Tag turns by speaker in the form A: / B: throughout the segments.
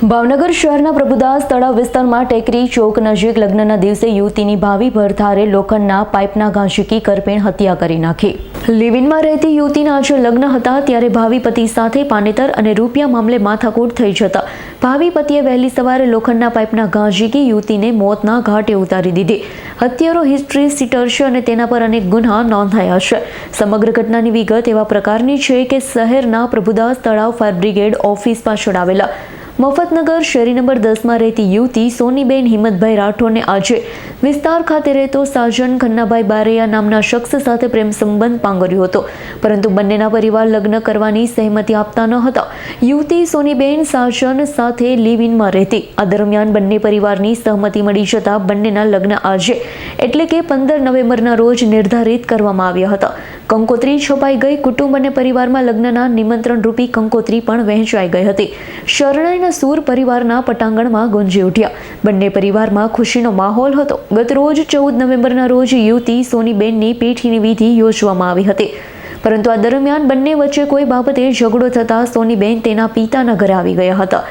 A: ભાવનગર શહેરના પ્રભુદાસ તળાવ વિસ્તારમાં ટેકરી ચોક નજીક લગ્નના દિવસે યુવતીની ભાવિ ભરથારે લોખંડના પાઇપના ઘા કરપેણ હત્યા કરી નાખી. લિવિનમાં રહેતી યુવતીના આજે લગ્ન હતા ત્યારે ભાવિ પતિ સાથે પાનેતર અને રૂપિયા મામલે માથાકૂટ થઈ જતા. ભાવિ પતિએ વહેલી સવારે લોખંડના પાઇપના ઘા યુવતીને મોતના ઘાટે ઉતારી દીધી. હત્યારો હિસ્ટ્રી, સીટર છે અને તેના પર અનેક ગુન્હા નોંધાયા છે. સમગ્ર ઘટનાની વિગત એવા પ્રકારની છે કે શહેરના પ્રભુદાસ તળાવ ફાયર બ્રિગેડ ઓફિસ પાછળ આવેલા મફતનગર શેરી નંબર દસમાં રહેતી યુવતી સોનીબેન હિંમતભાઈ રાઠોડને આજે વિસ્તાર ખાતે રહેતો સાજન ખન્નાભાઈ બારૈયા નામના શખ્સ સાથે પ્રેમ સંબંધ પાંગર્યો હતો. પરંતુ બંનેના પરિવાર લગ્ન કરવાની સહેમતિ આપતા ન હતા. યુવતી સોનીબેન સાજન સાથે લિવ ઇનમાં રહેતી. આ દરમિયાન બંને પરિવારની સહમતિ મળી જતા બંનેના લગ્ન આજે એટલે કે પંદર નવેમ્બરના રોજ નિર્ધારિત કરવામાં આવ્યા હતા. કંકોત્રી છપાઈ ગઈ. કુટુંબ અને પરિવારમાં લગ્નના નિમંત્રણ રૂપી કંકોત્રી પણ વહેંચાઈ ગઈ હતી. શરણાઈના સૂર પરિવારના પટાંગણમાં ગુંજી ઉઠ્યા. બંને પરિવારમાં ખુશીનો માહોલ હતો. ગત રોજ ચૌદ નવેમ્બરના રોજ યુવતી સોનીબેનની પેઠીની વિધિ યોજવામાં આવી હતી. પરંતુ આ દરમિયાન બંને વચ્ચે કોઈ બાબતે ઝઘડો થતાં સોનીબેન તેના પિતાના ઘરે આવી ગયા હતા.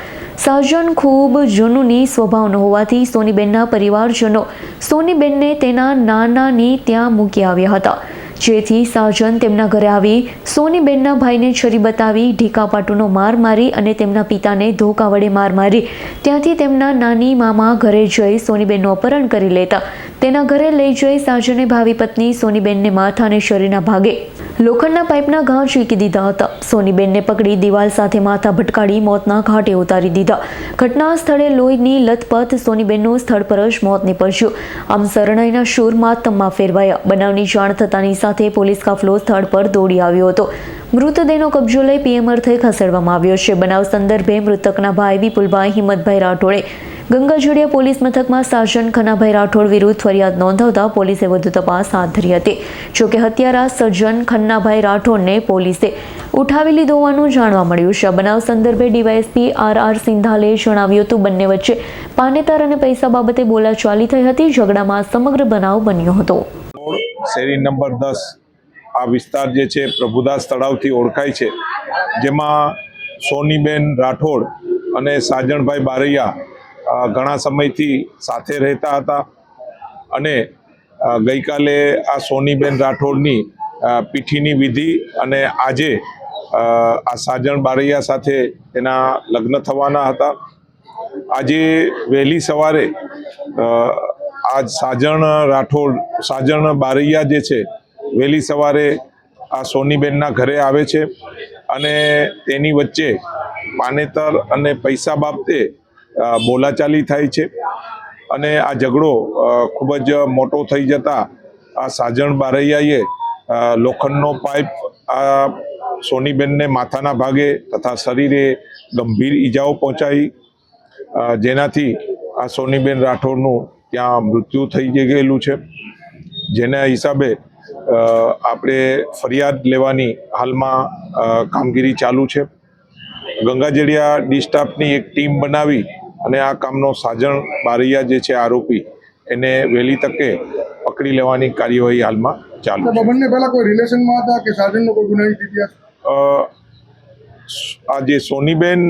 A: સાજન ખૂબ જૂનુની સ્વભાવનો હોવાથી સોનીબેનના પરિવારજનો સોનીબેનને તેના નાનાની ત્યાં મૂકી આવ્યા હતા. જેથી સાજન તેમના ઘરે આવી, સોનીબેનના ભાઈને છરી બતાવી, ઢીકાપાટુનો માર મારી અને તેમના પિતાને ધોકા વડે માર મારી. ત્યાંથી તેમના નાની મામા ઘરે જઈ સોનીબેનનું અપહરણ કરી લેતા. તેના ઘરે લઈ જઈ સાજને ભાવિ પત્ની સોનીબેનને માથા અને શરીરના ભાગે લોખંડના પાઇપના ઘા ચીકી દીધા હતા. સોનીબેનને પકડી દિવાલ સાથે માથા ભટકાડી મોતના ઘાટે ઉતારી દીધા. ઘટના સ્થળે લોહીની લથપથ સોનીબેનનું સ્થળ પર જ મોત નીપજ્યું. આમ શરણાઈના શૂર માતમમાં ફેરવાયા. બનાવની જાણ થતાની સાથે પોલીસ કાફલો સ્થળ પર દોડી આવ્યો હતો. મૃતદેહનો કબજો લઈ પીએમ અર્થે ખસેડવામાં આવ્યો છે. બનાવ સંદર્ભે મૃતકના ભાઈ વિપુલભાઈ, હિંમતભાઈ રાઠોડે ગંગાજળિયા પોલીસ મથકમાં સાજન ખનાભાઈ રાઠોડ વિરુદ્ધ ફરિયાદ નોંધાવતા પોલીસે વધુ તપાસ હાથ ધરી હતી. જોકે હત્યારા સજ્જન ખન્નાભાઈ રાઠોડને પોલીસે ઉઠાવી લીધો હોવાનું જાણવા મળ્યું છે. બનાવ સંદર્ભે ડીવાયએસપી આર આર સિંધાલે જણાવ્યું હતું, બંને વચ્ચે પાનેતર અને પૈસા બાબતે બોલાચાલી થઈ હતી. ઝઘડામાં સમગ્ર બનાવ બન્યો હતો.
B: શેરી નંબર દસ. આ વિસ્તાર જે છે, પ્રભુદાસ તળાવથી ઓળખાય છે, જેમાં સોનીબેન રાઠોડ અને સાજણભાઈ બારૈયા ઘણા સમયથી સાથે રહેતા હતા અને ગઈકાલે આ સોનીબેન રાઠોડની પીઠીની વિધિ અને આજે આ સાજણ બારૈયા સાથે એના લગ્ન થવાના હતા. આજે વહેલી સવારે આ સાજણ રાઠોડ, સાજણ બારૈયા જે છે, વહેલી સવારે આ સોનીબેનના ઘરે આવે છે અને તેની વચ્ચે પાનેતર અને પૈસા બાબતે બોલાચાલી થાય છે અને આ ઝઘડો ખૂબ જ મોટો થઈ જતા આ સાજણ બારૈયાએ લોખંડનો પાઇપ આ સોનીબેનને માથાના ભાગે તથા શરીરે ગંભીર ઈજાઓ પહોંચાઈ જેનાથી આ સોનીબેન રાઠોડનું ત્યાં મૃત્યુ થઈ ગયેલું છે. જેના હિસાબે આપણે ફરિયાદ લેવાની હાલમાં કામગીરી ચાલુ છે. ગંગાજળિયા ડી સ્ટાફની એક ટીમ બનાવી અને આ કામનો સાજણ બારૈયા જે છે આરોપી એને વહેલી તકે પકડી લેવાની કાર્યવાહી હાલમાં ચાલુ
C: બંને પહેલા કોઈ રિલેશનમાં હતા કે સાજનનો કોઈ ગુનાહિત ઇતિહાસ?
B: આ જે સોનીબેન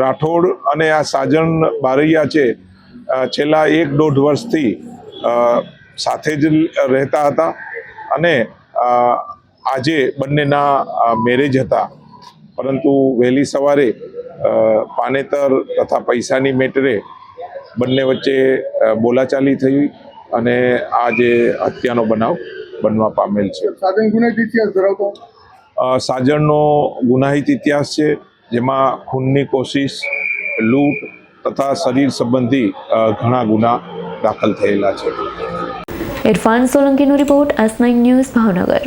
B: રાઠોડ અને આ સાજણ બારૈયા છે છેલ્લા એક દોઢ વર્ષથી સાથે જ રહેતા હતા અને આજે બંનેના મેરેજ હતા. પરંતુ વહેલી સવારે પાનેતર તથા પૈસાની મેટરે બંને વચ્ચે બોલાચાલી થઈ અને આ જે હત્યાનો બનાવ બનવા પામેલ છે.
C: સાજન ગુનાહિત ઇતિહાસ
B: સાજણનો ગુનાહિત ઇતિહાસ છે જેમાં ખૂનની કોશિશ લૂંટ તથા શરીર સંબંધી ઘણા ગુના દાખલ થયેલા છે.
A: Irfan સોલંકીનો report S nine news Bhavnagar.